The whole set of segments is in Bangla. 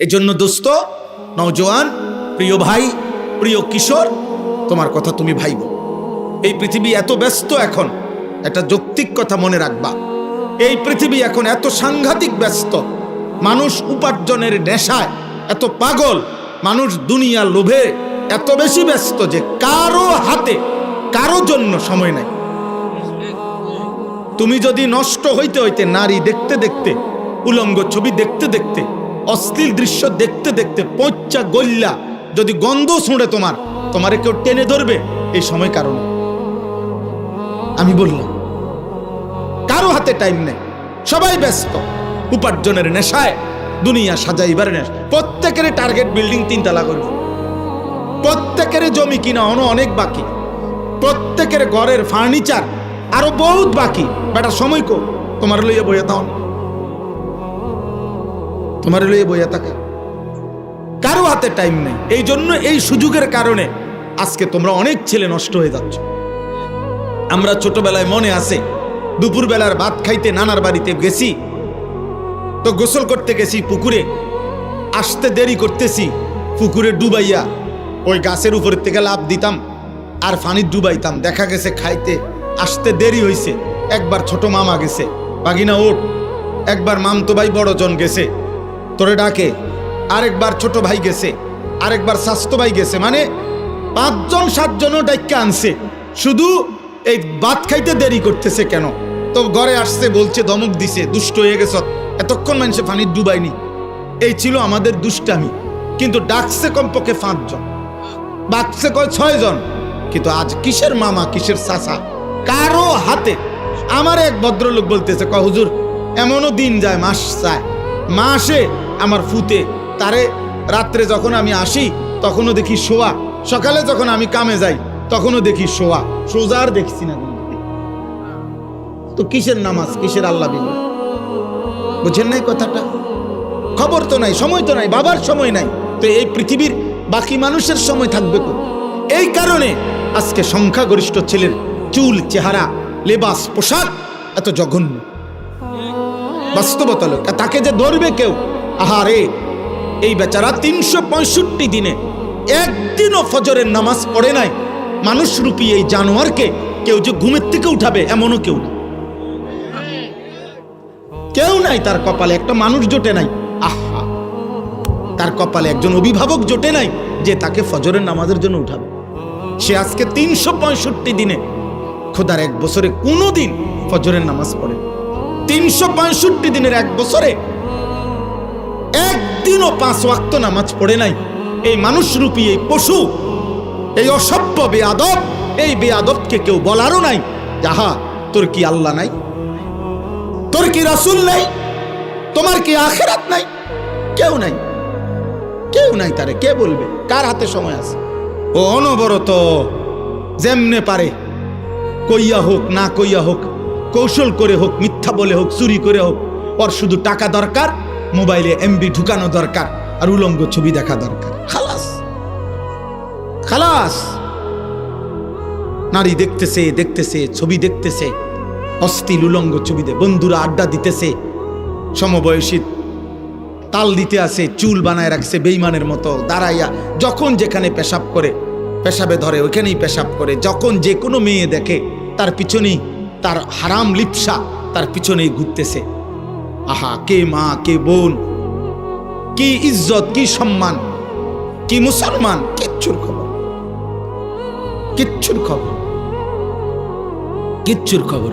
এজন্য দোস্ত, নওজোয়ান, প্রিয় ভাই, প্রিয় কিশোর, তোমার কথা তুমি ভাইব। এই পৃথিবী এত ব্যস্ত এখন, একটা যৌক্তিক কথা মনে রাখবা। এই পৃথিবী এখন এত সাংঘাতিক ব্যস্ত, মানুষ উপার্জনের নেশায় এত পাগল, মানুষ দুনিয়া লোভে এত বেশি ব্যস্ত যে কারও হাতে, কারও জন্য সময় নাই। তুমি যদি নষ্ট হইতে হইতে নারী দেখতে দেখতে, উলঙ্গ ছবি দেখতে দেখতে অশ্লীল দৃশ্য দেখতে দেখতে পচ্চা গল্লা যদি গন্ধ শুঁড়ে তোমার, তোমারে কেউ টেনে ধরবে, এই সময় কারণে। আমি বললাম, কারও হাতে টাইম নেই, সবাই ব্যস্ত। উপার্জনের নেশায় দুনিয়া সাজাইবার প্রত্যেকের টার্গেট বিল্ডিং তিনতলা করবে প্রত্যেকের জমি কিনা অন অনেক বাকি। প্রত্যেকের ঘরের ফার্নিচার আরও বহুত বাকি। বেটা, সময় কো? তোমার লইয়া বইয়া তাও তোমার লইয়া বইয়া থাকা। কারও হাতে টাইম নেই। এই জন্য এই সুযোগের কারণে আজকে তোমরা অনেক ছেলে নষ্ট হয়ে যাচ্ছ। আমরা ছোটবেলায় মনে আছে, দুপুরবেলার ভাত খাইতে নানার বাড়িতে গেছি, তো গোসল করতে গেছি পুকুরে, আসতে দেরি করতেছি, পুকুরে ডুবাইয়া ওই গাছের উপর থেকে লাভ দিতাম আর ফানি ডুবাইতাম। দেখা গেছে খাইতে, আসতে দেরি হইছে। একবার ছোট মামা গেছে, বাগিনা ওঠ একবার মামতো ভাই বড়জন গেছে। তোরে ডাকে। আরেকবার ছোট ভাই গেছে, আরেকবার স্বাস্থ্য ভাই গেছে মানে পাঁচজন, সাতজনও ডাইকা আনছে। শুধু এই ভাত খাইতে দেরি করতেছে কেন? তো ঘরে আসছে, বলছে দমক দিছে, দুষ্ট হয়ে গেছ, এতক্ষণ মানুষে ফানির ডুবাইনি এই ছিল আমাদের দুষ্টামি, কিন্তু ডাকছে কমপক্ষে পাঁচজন। বাচ্চা কয় ছয় জন কিন্তু আজ কিসের মামা, কিসের চাচা? কারও হাতে। আমার এক ভদ্রলোক বলতেছে, কয়, হুজুর, এমনও দিন যায়, মাস যায়। মাসে আমার ফুতে। তারে রাত্রে যখন আমি আসি, তখনও দেখি শোয়া। সকালে যখন আমি কামে যাই, তখনও দেখি শোয়া। সোজার দেখছি না তো কিসের নামাজ? কিসের আল্লাহ বিল বুঝেন নাই কথাটা? খবর তো নাই, সময় তো নাই, বাবার সময় নাই। তো এই পৃথিবীর বাকি মানুষের সময় থাকবে তো এই কারণে আজকে সংখ্যাগরিষ্ঠ ছেলের চুল, চেহারা, লেবাস, পোশাক এত জঘন্য। বাস্তবতা লোক। তাকে যে ধরবে কেউ? আহারে, এই বেচারা তিনশো পঁয়ষট্টি দিনে একদিনও ফজরের নামাজ পড়ে নাই। মানুষরূপী এই জানোয়ারকে কেউ যে ঘুমের থেকে উঠাবে এমনও কেউ না। কেউ নাই তার কপালে, একটা মানুষ জোটে নাই। আহা, তার কপালে একজন অভিভাবক জোটে নাই যে তাকে ফজরের নামাজের জন্য উঠাবে। সে আজকে তিনশো পঁয়ষট্টি দিনে, খোদার এক বছরে কোনো দিন ফজরের নামাজ পড়ে তিনশো পঁয়ষট্টি দিনের এক বছরে একদিনও পাঁচ ওয়াক্ত নামাজ পড়ে নাই। এই মানুষরূপী, এই পশু, এই অসভ্য বেয়াদব, এই বেয়াদবকে কেউ বলারও নাই। যাহা, তোর কি আল্লাহ নাই? তোর কি রাসুল নাই? তোমার কি আখেরাত নাই? কেউ নাই। কেউ নাই তারে, কে বলবে? কার হাতে সময় আছে? ও অনবরত যেমনে পারে, কইয়া হোক, না কইয়া হোক, কৌশল করে হোক, মিথ্যা বলে হোক, চুরি করে হোক, ওর শুধু টাকা দরকার মোবাইলে এমবি ঢুকানো দরকার আর উলঙ্গ ছবি দেখা দরকার। খালাস। খালাস। নারী দেখতেছে দেখতেছে, ছবি দেখতেছে। অস্থিল উলঙ্গ ছবিতে বন্ধুরা আড্ডা দিতেছে। সমবয়সী তাল দিতে আছে, চুল বানায় রাখছে বেইমানের মতো, দাঁড়াইয়া যখন যেখানে পেশাব করে, পেশাবে ধরে, ওইখানেই পেশাব করে। যখন যে কোনো মেয়ে দেখে, তার পিছনেই তার হারাম লিপসা, তার পিছনেই ঘুরতেছে। আহা, কে মা, কে বোন? কি ইজ্জত, কি সম্মান? কি মুসলমান? কিচ্ছুর খবর। কিচ্ছুর খবর। কিচ্ছুর খবর।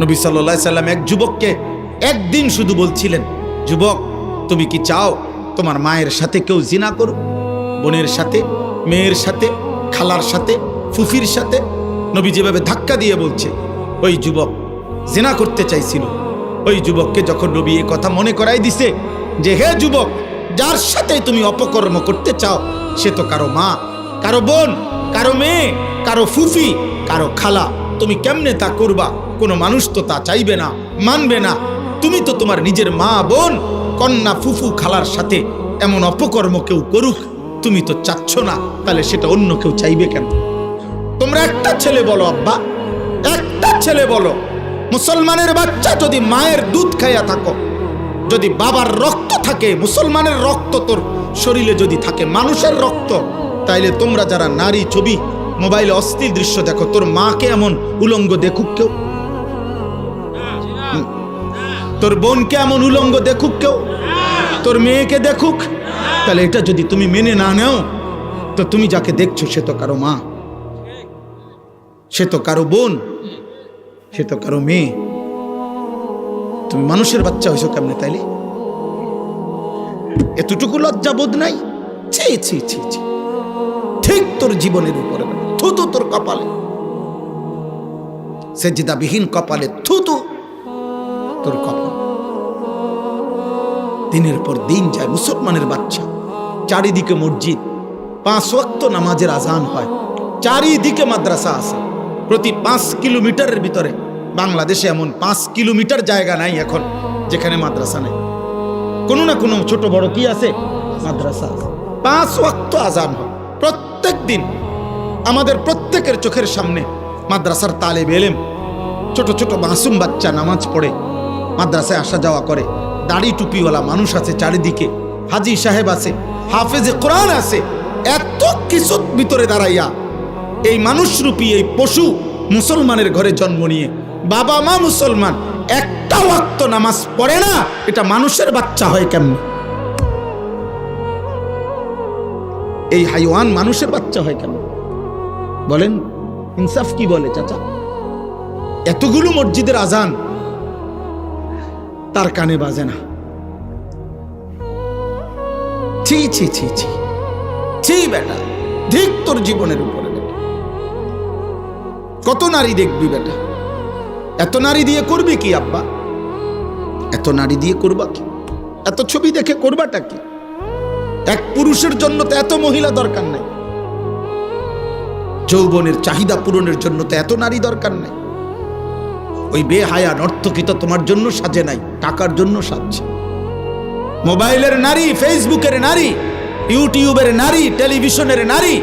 নবী সাল্লাহ সাল্লাম এক যুবককে একদিন শুধু বলছিলেন, যুবক, তুমি কি চাও তোমার মায়ের সাথে কেউ জিনা করুক? বোনের সাথে, মেয়ের সাথে, খালার সাথে, ফুফির সাথে? নবী যেভাবে ধাক্কা দিয়ে বলছে, ওই যুবক জিনা করতে চাইছিল। ওই যুবককে যখন নবী এ কথা মনে করাই দিছে যে, হে যুবক, যার সাথে তুমি অপকর্ম করতে চাও, সে তো কারও মা, কারও বোন, কারও মেয়ে, কারও ফুফি, কারও খালা। তুমি কেমনে তা করবা? কোনো মানুষ তো তা চাইবে না, মানবে না। তুমি তো তোমার নিজের মা, বোন, কন্যা, ফুফু, খালার সাথে এমন অপকর্ম কেউ করুক, তুমি তো চাচ্ছ না, তাহলে সেটা অন্য কেউ চাইবে কেন? তোমরা একটা ছেলে বলো, আব্বা, একটা ছেলে বলো মুসলমানের বাচ্চা যদি মায়ের দুধ খাইয়া থাকো, যদি বাবার রক্ত থাকে, মুসলমানের রক্ত তোর শরীরে যদি থাকে, মানুষের রক্ত, তাইলে তোমরা যারা নারী ছবি, মোবাইলে অস্থির দৃশ্য দেখো, তোর মাকে এমন উলঙ্গ দেখুক কেউ? তোর বোনকে এমন উলঙ্গ দেখুক কেউ? তোর মেয়েকে দেখুক? তাহলে এটা যদি তুমি মেনে না নেও, তো তুমি যাকে দেখছ সে তো কারও মা, সে তো কারও বোন। সে তো কারও মেয়ে। তুমি মানুষের বাচ্চা হয়েছো কেমনে তাইলে? এতটুকু লজ্জা বোধ নাই? ঠিক তোর জীবনের উপরে থুতু তোর কপালে। সেজিদাবিহীন কপালে থুতু তোর কপাল। দিনের পর দিন যায় মুসলমানের বাচ্চা। চারিদিকে মসজিদ, পাঁচ ওয়াক্ত নামাজের আজান হয়। চারিদিকে মাদ্রাসা আছে। প্রতি পাঁচ কিলোমিটারের ভিতরে বাংলাদেশে এমন পাঁচ কিলোমিটার জায়গা নাই এখন যেখানে মাদ্রাসা নেই। কোনো না কোনো ছোট বড় কি আছে? মাদ্রাসা পাঁচ ওয়াক্ত আজান হয়। প্রত্যেক দিন আমাদের প্রত্যেকের চোখের সামনে মাদ্রাসার তালে বেলেম ছোট ছোট মাসুম বাচ্চা নামাজ পড়ে, মাদ্রাসায় আসা যাওয়া করে। দাড়ি টুপিওয়ালা মানুষ আছে চারিদিকে। হাজি সাহেব আছে, হাফেজে কোরআন আছে। এত কিছু ভিতরে দাঁড়াইয়া এই মানুষরূপী এই পশু মুসলমানের ঘরে জন্ম নিয়ে বাবা মা মুসলমান, একটা ওয়াক্ত নামাজ পড়ে না, এটা মানুষের বাচ্চা হয় কেমন? এই হাইওয়ান মানুষের বাচ্চা হয় কেন বলেন, ইনসাফ কি বলে, চাচা? এতগুলো মসজিদের আজান তার কানে বাজে না। ছি ছি ছি ছি। ছি, বেটা, ধিক তোর জীবনের উপরে বেটা কত নারী দেখবি, বেটা? এত নারী দিয়ে করবি কি আব্বা? এত নারী দিয়ে করবা কি? এত ছবি দেখে করবাটা কি? এক পুরুষের জন্য তো এত মহিলা দরকার নাই। যৌবনের চাহিদা পূরণের জন্য তো এত নারী দরকার নাই। ওই বেহায়া নর্তকী তো তোমার জন্য সাজে নাই, টাকার জন্য সাজছে। মোবাইলের নারী, ফেসবুকের নারী, ইউটিউবের নারী, টেলিভিশনের নারী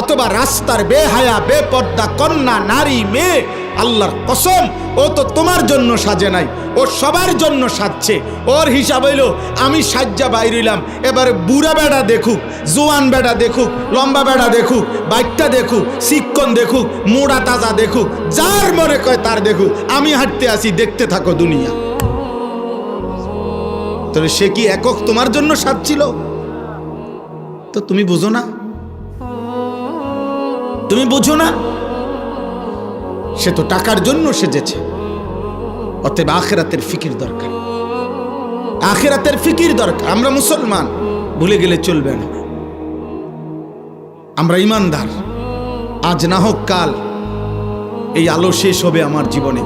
অথবা রাস্তার বেহায়া, বেপর্দা, কন্যা, নারী, মেয়ে, আল্লাহর কসম, ও তো তোমার জন্য সাজে নাই, ও সবার জন্য সাজছে। ওর হিসাব হইল, আমি সাজ্জা বাইরিলাম এবার বুড়া বেড়া দেখুক, জোয়ান বেড়া দেখুক, লম্বা বেড়া দেখুক, বাইকটা দেখুক শিক্ষণ দেখুক, মোড়া তাজা দেখুক, যার মনে কয় তার দেখুক, আমি হাঁটতে আসি, দেখতে থাকো দুনিয়া। তাহলে সে কি একক তোমার জন্য সাজছিল? তো তুমি বুঝো না? তুমি বুঝো না? সে তো টাকার জন্য সেজেছে। অতএব আখেরাতের ফিকির দরকার। আখেরাতের ফিকির দরকার। আমরা মুসলমান, ভুলে গেলে চলবে না। আমরা ইমানদার। আজ না হোক কাল এই আলো শেষ হবে আমার জীবনে।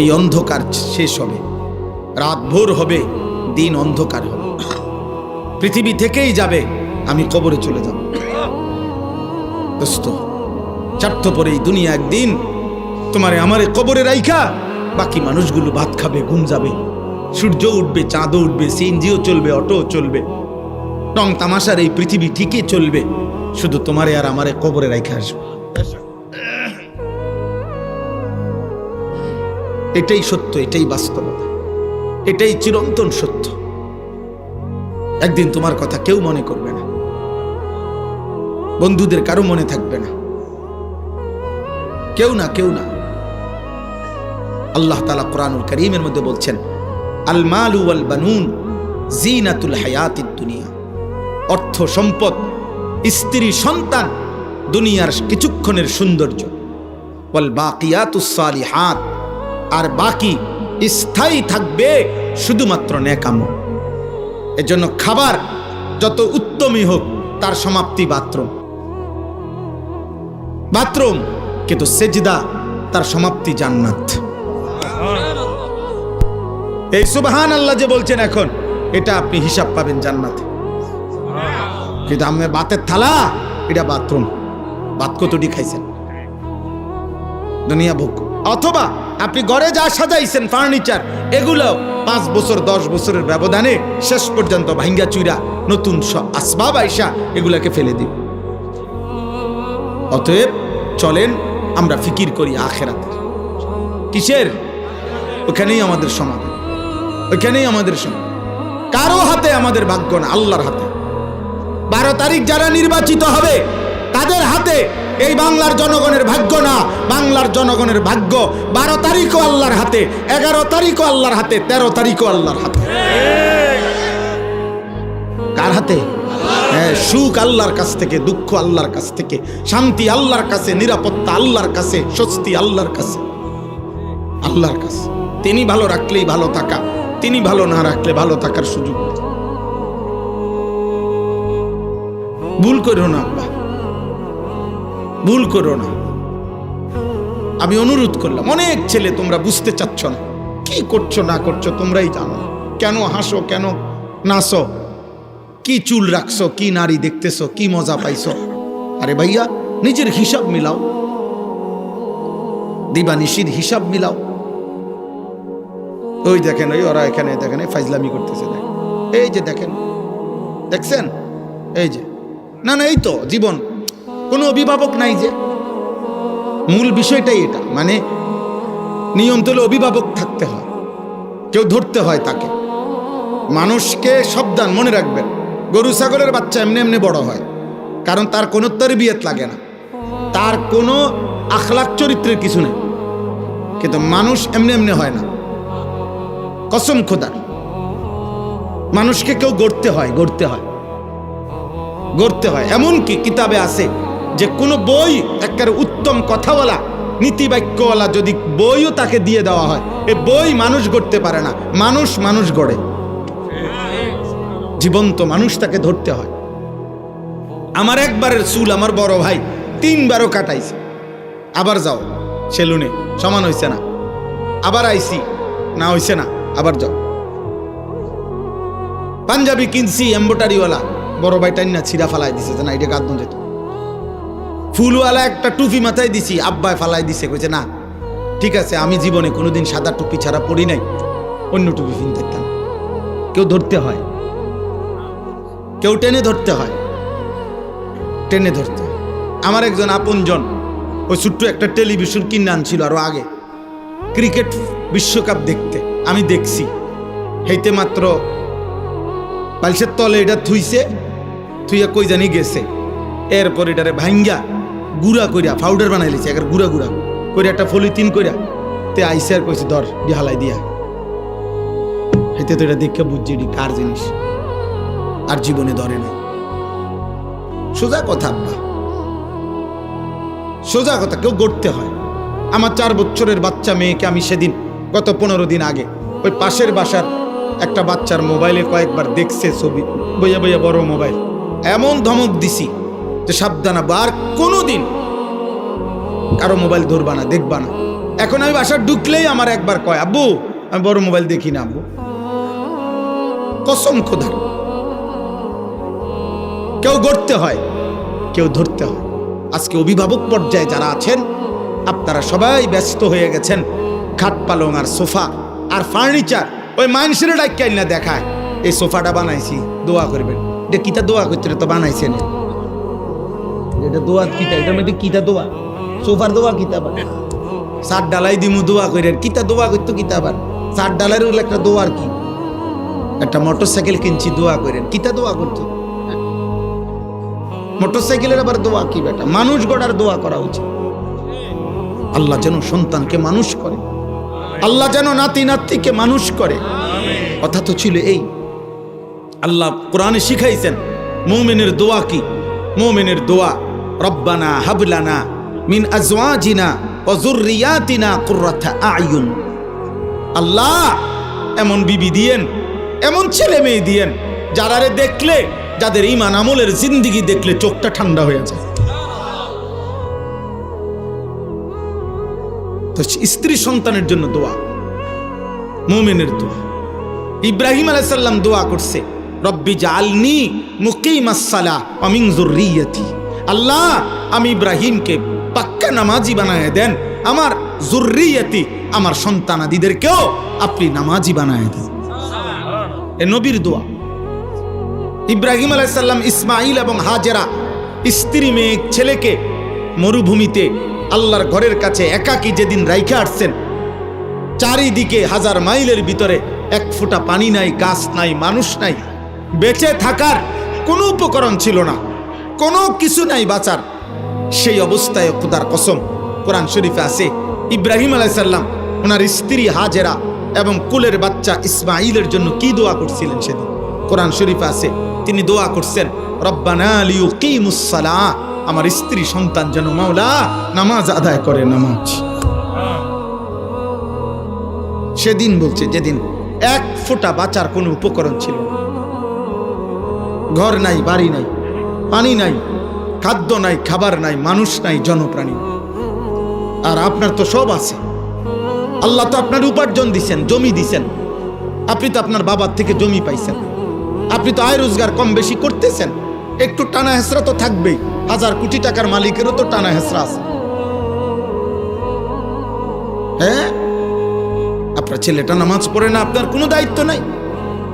এই অন্ধকার শেষ হবে। রাত ভোর হবে, দিন অন্ধকার হবে। পৃথিবী থেকেই যাবে, আমি কবরে চলে যাব। দোস্ত স্বার্থপর এই দুনিয়া একদিন তোমারে আমারে কবরে রাইখা, বাকি মানুষগুলো ভাত খাবে, ঘুম যাবে। সূর্য উঠবে, চাঁদও উঠবে, সিএনজিও চলবে অটো চলবে। রং তামাশার এই পৃথিবী ঠিকই চলবে। শুধু তোমারে আর আমারে কবরে রাইখা আসবে এটাই সত্য, এটাই বাস্তবতা। এটাই চিরন্তন সত্য। একদিন তোমার কথা কেউ মনে করবে না। বন্ধুদের কারও মনে থাকবে না। কেউ না কেউ না। আল্লাহ তালা কোরআনুল করিমের মধ্যে বলছেন, আল মালু আল বানুন জিনাতুল হায়াতিদ দুনিয়া। অর্থ সম্পদ, স্ত্রী সন্তান, দুনিয়ার কিছুক্ষণের সৌন্দর্য। ওয়াল বাকিয়াতুস সালিহাত, আর বাকি স্থায়ী থাকবে শুধুমাত্র নেকামল এজন্য খাবার যত উত্তমই হোক, তার সমাপ্তি বাথরুম। বাথরুম কিন্তু সেজদা তার সমাপ্তি জান্নাত। এই সুবহান আল্লাহ যে বলছেন এখন, এটা আপনি হিসাব পাবেন জান্নাতে। কিন্তু আমি বাতের থালা, এটা বাথরুম। বাত কতটি খাইছেন? দুনিয়া ভোগ। অথবা আপনি ঘরে যা সাজাইছেন ফার্নিচার এগুলো পাঁচ বছর, দশ বছরের ব্যবধানে শেষ পর্যন্ত ভাঙ্গা চুরা নতুন আসবাব আইসা এগুলাকে ফেলে দিব অতএব চলেন আমরা ফিকির করি আখেরাতের কিসের? ওখানেই আমাদের সমাধান। ওখানেই আমাদের সমাধান। কারও হাতে আমাদের ভাগ্য না, আল্লাহর হাতে। বারো তারিখ যারা নির্বাচিত হবে, তাদের হাতে এই বাংলার জনগণের ভাগ্য না, বাংলার জনগণের ভাগ্য বারো তারিখও আল্লাহর হাতে, এগারো তারিখও আল্লাহর হাতে, তেরো তারিখও আল্লাহর হাতে। কার হাতে? হ্যাঁ সুখ আল্লাহর কাছ থেকে, দুঃখ আল্লাহর কাছ থেকে, শান্তি আল্লাহর কাছে, নিরাপত্তা আল্লাহর কাছে, স্বস্তি আল্লাহর কাছে আল্লাহর কাছে। তিনি ভালো রাখলেই ভালো থাকা, তিনি ভালো না রাখলে ভালো থাকার সুযোগ ভুল করো না, আব্বা। ভুল করো না। আমি অনুরোধ করলাম, অনেক ছেলে তোমরা বুঝতে চাচ্ছ না। কি করছ, না করছ, তোমরাই জানো। কেন হাসো, কেন নাচো? কি চুল রাখছো, কি নারী দেখতেছো, কি মজা পাইছো? আরে ভাইয়া, নিজের হিসাব মিলাও। দিবানিশির হিসাব মিলাও। ওই দেখেন, ওই ওরা এখানে, দেখেন ফাইজলামি করতেছে, দেখেন। এই যে দেখেন, দেখছেন? এই যে। না না, এই তো, জীবন। কোনো অভিভাবক নাই যে। মূল বিষয়টাই এটা মানে নিয়ম তোলে অভিভাবক থাকতে হয়, কেউ ধরতে হয় তাকে। মানুষকে সাবধান, মনে রাখবেন। গরু ছাগলের বাচ্চা এমনি এমনি বড় হয়। কারণ তার কোনো তরবিয়ত লাগে না। তার কোনো আখলাক চরিত্রের কিছু নেই। কিন্তু মানুষ এমনি এমনি হয় না। কসম খোদার মানুষকে কেউ গড়তে হয় গড়তে হয়। গড়তে হয়। এমন কি কিতাবে আছে যে কোনো বই একেবারে উত্তম কথাওয়ালা, নীতিবাক্যওয়ালা যদি বইও তাকে দিয়ে দেওয়া হয়, এ বই মানুষ গড়তে পারে না। মানুষ মানুষ গড়ে। জীবন্ত মানুষ তাকে ধরতে হয়। আমার একবারের চুল আমার বড় ভাই তিনবারও কাটাইছে। আবার যাও, সেলুনে, সমান হইছে না। আবার আইসি, না হইছে না, আবার যাও। পাঞ্জাবি কিনছি, এম্বোটারিওয়ালা। বড় ভাই টাইনা ছিঁড়া ফালাই দিছে না এটা কাঁদ যেত। ফুলওয়ালা একটা টুপি মাথায় দিছি, আব্বায় ফালাই দিছে, কইছে, না, ঠিক আছে, আমি জীবনে কোনোদিন সাদা টুপি ছাড়া পড়ি নাই, অন্য টুপি কিনতে কেউ ধরতে হয়। কেউ টেনে ধরতে হয়। টেনে ধরতে। আমার একজন আপনজন, ওই ছোট্ট একটা টেলিভিশন কিনে আনছিল আরও আগে। ক্রিকেট বিশ্বকাপ দেখতে। আমি দেখছি। হেইতে মাত্র বালিশের তলে এটা থুইছে, থুইয়া কই জানি গেছে। এরপর এটারে ভাঙ্গা গুড়া কইরা পাউডার বানাই লিছে একের গুড়া গুড়া। কইরা একটা ফলিতিন কইরা তে আইসে আর কইছে, ধর দিয়ে হালাই দিয়া। হেতে তো এটা দেখে বুঝছি কার জিনিস। আর জীবনে ধরে না। সোজা কথা আব্বা। সোজা কথা, কেউ গড়তে হয়। আমার চার বছরের বাচ্চা মেয়েকে আমি সেদিন, গত পনেরো দিন আগে, ওই পাশের বাসার একটা বাচ্চার মোবাইলে কয়েকবার দেখছে ছবি, বইয়া বইয়া বড় মোবাইল। এমন ধমক দিছি যে সাবধান আর কোনোদিন কারও মোবাইল ধরবা না, দেখবা না। এখন আমি বাসা ঢুকলেই আমার একবার কয়, আব্বু, আমি বড় মোবাইল দেখি না, আব্বু। কসম খোদার। কেউ গড়তে হয়, কেউ ধরতে হয়। আজকে অভিভাবক পর্যায়ে যারা আছেন, আপনারা সবাই ব্যস্ত হয়ে গেছেন। খাট পালং আর সোফা আর ফার্নিচার, ওই মানুষের ডাক্কাইল না দেখায়। এই সোফাটা বানাইছি, দোয়া করবেন। এটা কিতা দোয়া করতে তো বানাইছেন? এটা দোয়া কিতা? এটার মধ্যে কিতা দোয়া? সোফার দোয়া কিতা বা? সাত ডালাই দিমু দোয়া করে কিতা দোয়া করতো কিতা আবার ডালাইয়ের হলো একটা দোয়ার কি? একটা মোটর সাইকেল কিনছি দোয়া করেন কিতা দোয়া করতো? মোটর সাইকেলের আবার দোয়া কি বেটা? মানুষ গড়ার দোয়া করা উচিত। আল্লাহ যেন সন্তানকে মানুষ করে। আল্লাহ যেন নাতি নাতিকে মানুষ করে। কথা তো ছিল এই। আল্লাহ কোরআনে শিখাইছেন, মৌমেনের দোয়া কি? মৌমেনের দোয়া, রব্বানা হাবলানা মিন আজওয়াজিনা ও যুররিয়াতিনা কুররাতা আয়ুন। আল্লাহ এমন বিবি দিয়েন, এমন ছেলে মেয়ে দিয়েন, যারারে দেখলে যাদের ইমান আমলের জিন্দিগি দেখলে চোখটা ঠান্ডা হয়ে যায়। তো স্ত্রী সন্তানের জন্য দোয়া, মোমেনের দোয়া। ইব্রাহিম আলাইসাল্লাম দোয়া করছে, রব্বি জালনি মুকিমাসালা অমিন জুররিয়াতি আল্লাহ, আমি ইব্রাহিমকে পাক্কা নামাজি বানায় দেন। আমার জুররিয়াতি আমার সন্তানাদিদেরকেও আপনি নামাজি বানায় দেন। এ নবীর দোয়া। ইব্রাহিম আলাইসাল্লাম ইসমাইল এবং হাজেরা, স্ত্রী, মেয়ে, ছেলেকে মরুভূমিতে আল্লাহর ঘরের কাছে একাকী যেদিন রাইখে আসছেন, চারিদিকে হাজার মাইলের ভিতরে এক ফোঁটা পানি নাই, গাছ নাই, মানুষ নাই, বেঁচে থাকার কোনো উপকরণ ছিল না, কোনো কিছু নাই বাঁচার। সেই অবস্থায় খুদার কসম, কোরআন শরীফে আছে, ইব্রাহিম আলাইসাল্লাম, ওনার স্ত্রী, হাজেরা এবং কুলের বাচ্চা ইসমাইলের জন্য কি দোয়া করছিলেন সেদিন? কোরআন শরীফে আছে তিনি দোয়া করছেন, রব্বানা লিউকিমুসসালাহ, আমার স্ত্রী সন্তান যেন মাওলা নামাজ আদায় করে নামাজ। সেদিন বলছে, যেদিন এক ফোঁটা বাঁচার কোনো উপকরণ ছিল ঘর নাই, বাড়ি নাই, পানি নাই, খাদ্য নাই, খাবার নাই, মানুষ নাই, জনপ্রাণী আর আপনার তো সব আছে। আল্লাহ তো আপনার উপার্জন দিছেন, জমি দিছেন। আপনি তো আপনার বাবার থেকে জমি পাইছেন আপনি তো আয় রোজগার কম বেশি করতেছেন। একটু টানা হেসরা তো থাকবেই। হাজার কোটি টাকার মালিকেরও তো টানা হেসরা আছে। হ্যাঁ? আপনার ছেলেটা নামাজ পড়ে না, আপনার কোনো দায়িত্ব নাই।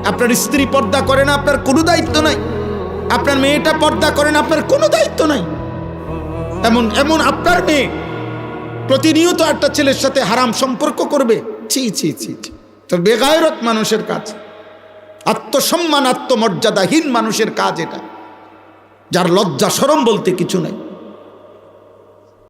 আপনার স্ত্রী পর্দা করে না, আপনার কোনো দায়িত্ব নাই। আপনার মেয়েটা পর্দা করে না, আপনার কোনো দায়িত্ব নাই। এমন এমন আপনার মেয়ে প্রতিনিয়ত একটা ছেলের সাথে হারাম সম্পর্ক করবে। ছি ছি ছি ছি। তো বেগায়রত মানুষের কাজ। আত্মসম্মান আত্মমর্যাদাহীন মানুষের কাজ এটা। যার লজ্জা সরম বলতে কিছু নাই।